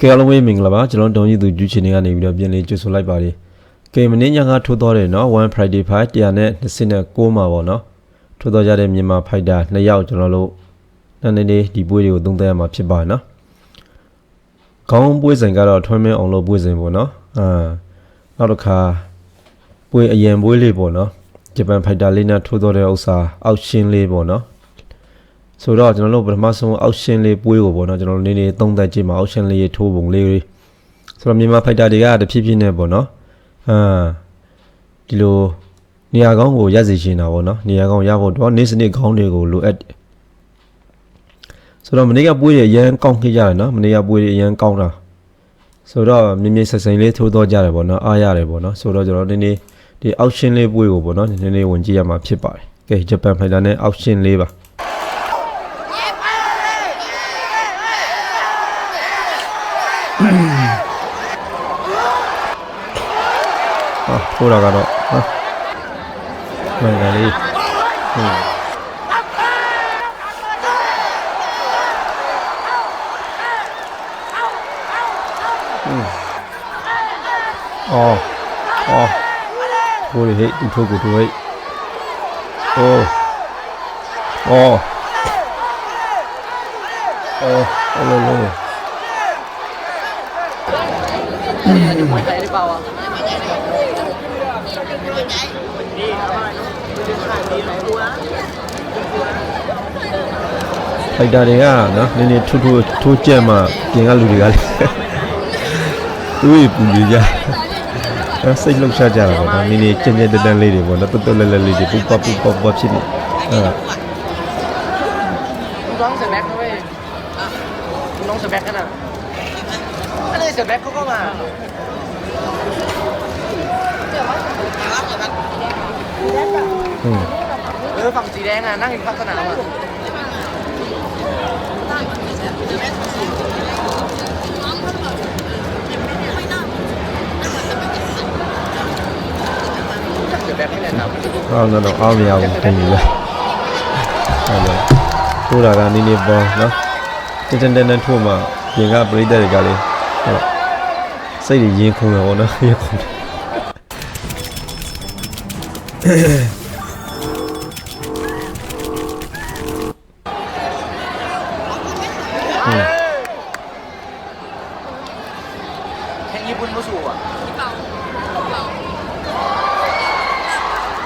ကဲအားလုံးပဲမင်္ဂလာပါကျွန်တော်တုံကြီးသူကျူးချင်နေကနေပြီးတော့ပြန်လေးကြိုဆိုလိုက်ပါတယ်ကဲမနေ့ညကထိုးတော့တယ်နော်1 Friday fight တရားနဲ့26မှာပေါ့နော်ထိုးတော့ကြတဲ့မြန်မာဖိုက်တာ2ယောက်ကျွန်တော်တို့နှစ်နေ့လေးဒီပွဲတွေကိုသုံးသပ်ရမှာဖြစ်ပါနော်ခေါင်းပွဲစဉ်ကတော့ထွန်းမင်းအောင်လို့ပွဲစဉ်ပေါ့နော်အာနောက်တစ်ခါပွဲအရင်ပွဲလေးပေါ့နော်ဂျပန်ဖိုက်တာလေးနဲ့ထိုးတော့တဲ့ဥစ္စာအောက်ရှင်းလေးပေါ့နော် ဆိုတော့ကျွန်တော်တို့ပထမဆုံးအောက်ရှင်လေးပွဲကိုပေါ့နော်ကျွန်တော်တို့နေနေသုံးသက်ကြည့်မှာအောက်ရှင်လေးထိုးပုံလေးတွေဆိုတော့မြန်မာဖိုက်တာတွေကတဖြည်းဖြည်းနဲ့ပေါ့နော်အာဒီလိုနေရာကောင်းကိုရက်စီရှင်တာပေါ့နော်နေရာကောင်းရဖို့တော့နေစနစ်ကောင်းတွေကိုလိုအပ်တယ်ဆိုတော့မနေ့ကပွဲတွေအရန်ကောင်းခဲ့ကြတယ်နော်မနေ့ကပွဲတွေအရန်ကောင်းတာဆိုတော့မြင်းမြင်းဆက်ဆက်လေးထိုးတော့ကြတယ်ပေါ့နော်အားရတယ်ပေါ့နော်ဆိုတော့ကျွန်တော်နေနေဒီအောက်ရှင်လေးပွဲကိုပေါ့နော်နည်းနည်းဝင်ကြည့်ရမှာဖြစ်ပါတယ်ကဲဂျပန်ဖိုက်တာနဲ့အောက်ရှင်လေးပါ あ裏からあこれがいい、うんうん、à à thôi hết tôi thôi của tôi ô ô ô ô lô lô ဖိုက်တာတွေကနော်နည်းနည်းထူးထူးထိုးကြက်မှပြင်ကလူတွေကလေသူ့ပူပြကြအဲစိတ်လှုပ်ရှားကြတာပေါ့နော်နည်းနည်းကြင်ကြင်တန်တန်လေးတွေပေါ့နော်တွတ်တွတ်လဲလဲလေးတွေပူပပူပပဖြစ်နေအဲ มึงร้องเสือแบ็คนะเว้ยมึงร้องเสือแบ็คกันอ่ะอะไรเสือแบ็คเขาก็มา อืม เออฝั่งสีแดงอ่ะนั่งอยู่ข้างสนามอ่ะ เสือแบ็คไม่แน่นอน အော်နော်နော်အောင်းမရဘူးတင်ယူပဲအဲ့လိုထိုးတာကနည်းနည်းပေါ်နော်တန်တန်တန်တန်ထိုးမှပြင်ကပရိသတ်တွေကလေဟောစိတ်တွေရင်ခုန်တယ်ပေါ့နော်ရင်ခုန်တယ်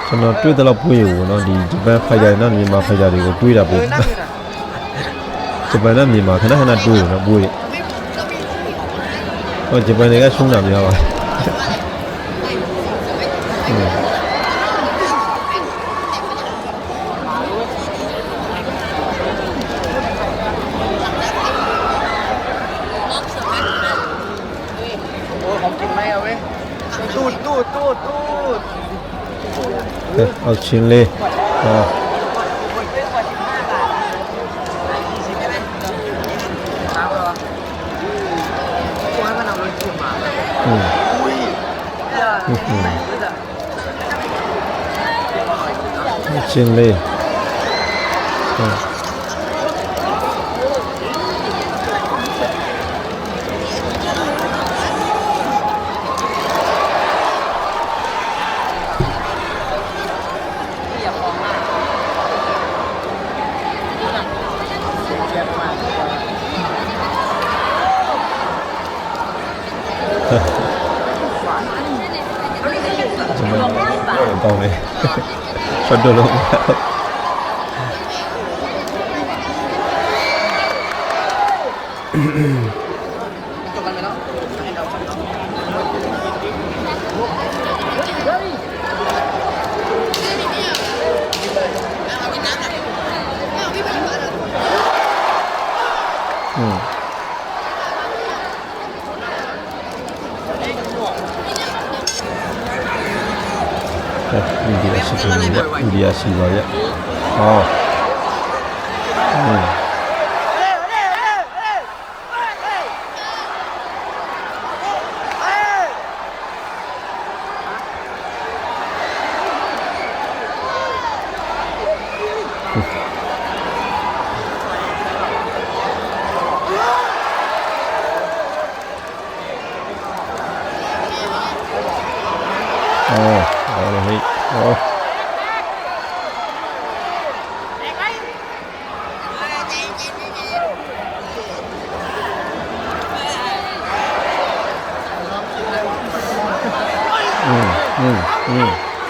ကျွန်တော်တွေ့တဲ့လောက်ပွေးရပေါ့နော်ဒီဂျပန်ဖိုက်တာနဲ့မြန်မာဖိုက်တာတွေကိုတွေးတာ เอ ပေါ့ อนั่งอยู่น่ะ ဂျပန်နဲ့မြန်မာခဏခဏတွေးရနော်ပွေးဟောဂျပန်တွေကရှုံးတာများပါ โอ้ยของกินไหมเอาไว้ตูดตูดตูดตูดเอาชิ้นเลยอ่าอืมชิ้นเลยอ่า 怎么你也要许诺我？你到位，说。是布里亚西吧？呀，哦，嗯。Oh.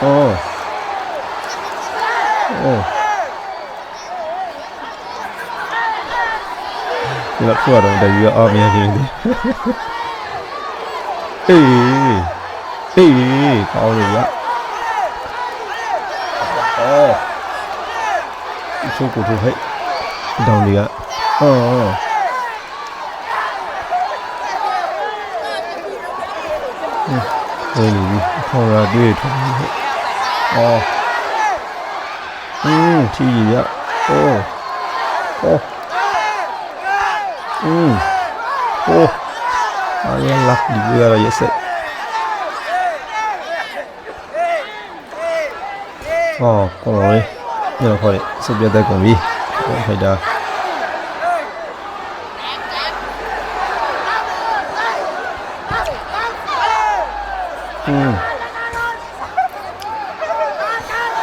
င်းနေရအော်ကောင်းနေရအချင်းလေးဟောအော်โอ้ဒီလောက်ထွက်တော့တည်းရအောင်မြင်နေတယ်အေးအေးကော ồ chi gì á ô ô ừ. Ô ayah lah juga lah ya set ồ con rồi nhưng khỏi sắp ra tay còn vi phải đà Mm.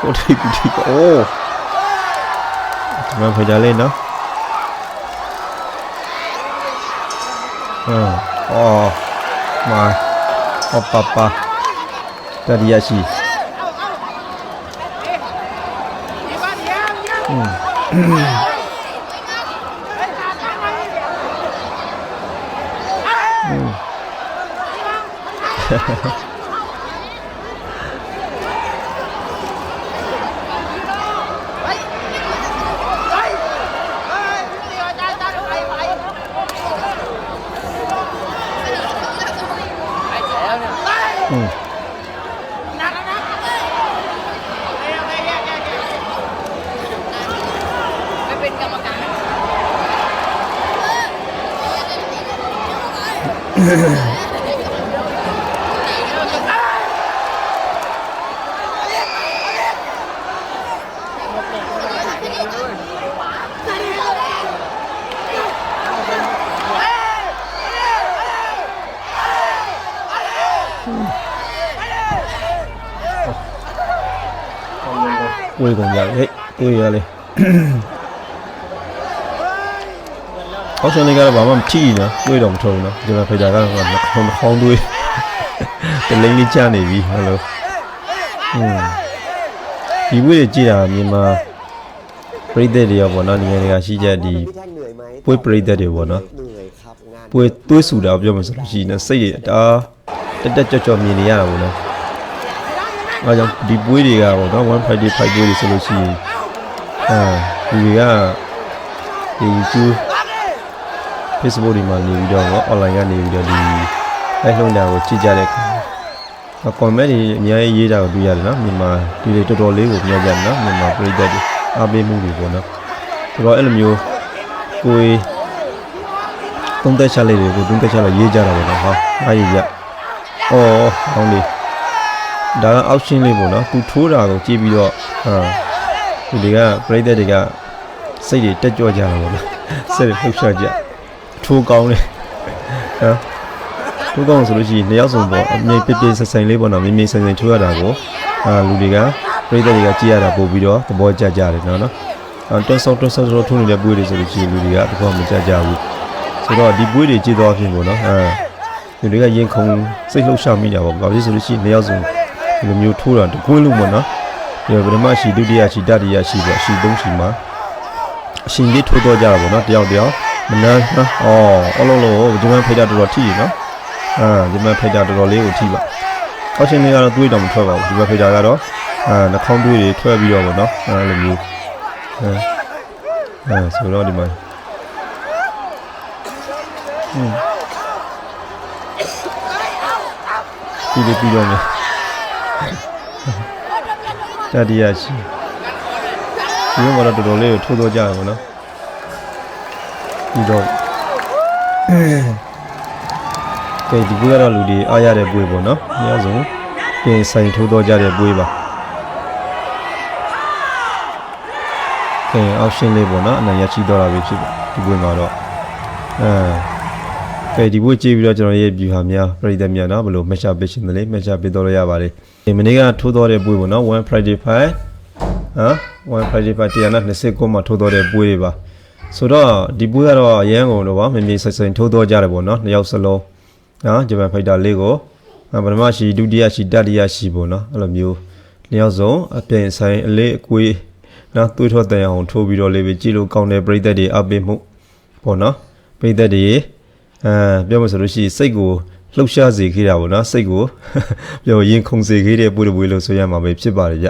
โอ้ดีดีโอ้มันพยายามเล่นเนาะเออโอมาออปะปะตาดิยาชิอืม ไม่เป็นกรรมการ quê ဝေကုန်ကြပြီဟဲ့သူရလေဟောဆန်လေးကတော့ဘာမှမကြည့်နော်တွေးတော့မထုံနော်ဒီမှာဖေချာကတော့ဟောဟောင်းတွေးတလိမ့်လေးကြာနေပြီဟယ်လိုဟွန်းဒီဝေးကြည့်တာမြန်မာပြည်သက်တွေရောပေါ့နော်နေရာတွေကရှိကြဒီပွေးပြည်သက်တွေပေါ့နော်ပွေးသွေးဆူတာပြောမှဆိုလို့ရှိရင်စိတ်ရတာတက်တက်ကြော့ကြော့မြင်နေရတာပေါ့နော် အဲကြောင့်ဒီပွဲတွေကဗောနော်1 Friday 5ပွဲတွေဆိုလို့ရှိရင်အာဒီတွေကဒီ YouTube Facebook တွေမှာနေပြီးတော့ဗော online ကနေပြီးတော့ဒီအဲလုံးတာကိုကြည့်ကြတဲ့အခါအကွန်မန့်တွေအများကြီးရေးတာကိုတွေ့ရတယ်နော်မြန်မာဒီတွေတော်တော်လေးကိုပြောကြတယ်နော်မြန်မာပြည်သက်တွေအားပေးမှုတွေပေါ့နော်ဆိုတော့အဲ့လိုမျိုးကိုယ်သုံးသက်ချက်လေးတွေကိုသုံးသက်ချက်လေးရေးကြတာပေါ့နော်ဟာအားရရအော်ကောင်းလေး ဒါကအောက်ရှင်းလေးပေါ့နော်သူထိုးတာကိုကြည့်ပြီးတော့ဟာဒီတွေကပြည်သက်တွေကစိတ်တွေတက်ကြွကြတာပေါ့နော်စိတ်တွေလှုပ်ရှားကြထိုးကောင်းလေးဟမ်ထိုးကောင်းဆိုလို့ရှိရင်နှစ်ယောက်စုံပေါ့အမြင်ပြပြဆက်ဆိုင်လေးပေါ့နော်မြင်မြင်ဆိုင်ဆိုင်ထိုးရတာကိုအာလူတွေကပြိတ္တတွေကကြည့်ရတာပို့ပြီးတော့သဘောကျကြတယ်နော်နော်အဲတွန်းဆော့တွန်းဆော့ဆော့ထိုးနေတဲ့ပွေးတွေဆိုလို့ရှိရင်လူတွေကတကောမကြကြဘူးဆိုတော့ဒီပွေးတွေကြည့်တော့အဖြစ်ပေါ့နော်အဲလူတွေကရင်ခုန်စိတ်လှုပ်ရှားမိတာပေါ့ဘာဖြစ်ဆိုလို့ရှိရင်နှစ်ယောက်စုံ ဒီလိုမျိုးထိုးတာတကွင်းလုံးပေါ့နော်ဒီပထမရှိဒုတိယရှိတတိယရှိပေါ့ရှိသုံးရှိမှာအရှင်ကြီးထိုးတော့ကြတာပေါ့နော်တယောက်တယောက်မနန်းနော်အော်အလုံးလုံးဂျမန်ဖိတ်တာတော်တော်ထိရနော်အာဂျမန်ဖိတ်တာတော်တော်လေးကိုထိပါအောက်ရှင်လေးကတော့တွေးတော့မထွက်ပါဘူးဒီဘက်ဖိတ်တာကတော့အာနှာခေါင်းတွေးတွေထွက်ပြီးတော့ပေါ့နော်အဲလိုမျိုးအဲအဲဆိုတော့ဒီမှာဒီလိုပြီးတော့မယ် တတိယရှိဒီမှာတော့တော်တော်လေးကိုထိုးတော့ကြရပါတော့ပြီးတော့ကဲဒီပွဲကတော့လူတွေအားရတဲ့ပွဲပေါ့နော်အများဆုံးပြင်ဆိုင်ထိုးတော့ကြတဲ့ပွဲပါကဲအောက်ရှင်းလေးပေါ့နော်အနိုင်ရရှိတော့တာပဲဖြစ်ပါဒီပွဲမှာတော့အဲ ကဲဒီဘုတ်ကြည့်ပြီးတော့ကျွန်တော်ရဲ့ view ဟာများပရိသတ်များနော်ဘယ်လို match up ပေးရှင်တယ်လေ match up ပေးတော့ရပါတယ်ဒီမနေ့ကထိုးတော့တဲ့ပွဲပေါ့နော်1 Friday 5ဟမ်1 Friday 5တရားနဲ့29မှာထိုးတော့တဲ့ပွဲတွေပါဆိုတော့ဒီပွဲကတော့အရန်ကုန်တော့ပါမမေဆိုင်ဆိုင်ထိုးတော့ကြတယ်ပေါ့နော်နှစ်ယောက်စလုံးနော်ဂျပန်ဖိုက်တာလေးကိုပထမရှိဒုတိယရှိတတိယရှိပေါ့နော်အဲ့လိုမျိုးနှစ်ယောက်စုံအပြင်ဆိုင်အလေးအကွေးနော်တွေးထော်တဲ့အောင်ထိုးပြီးတော့လေးပဲကြည့်လို့ကောင်းတဲ့ပရိသတ်တွေအပ်ပေးမှုပေါ့နော်ပရိသတ်တွေ အဲပြောမှဆိုလို့ရှိရင်စိတ်ကိုလှုပ်ရှားစေခဲ့တာပေါ့နော်စိတ်ကိုပြောရင်ခုန်စေခဲ့တဲ့ပွေးပွေးလို့ဆိုရမှာပဲဖြစ်ပါတယ်ဗျ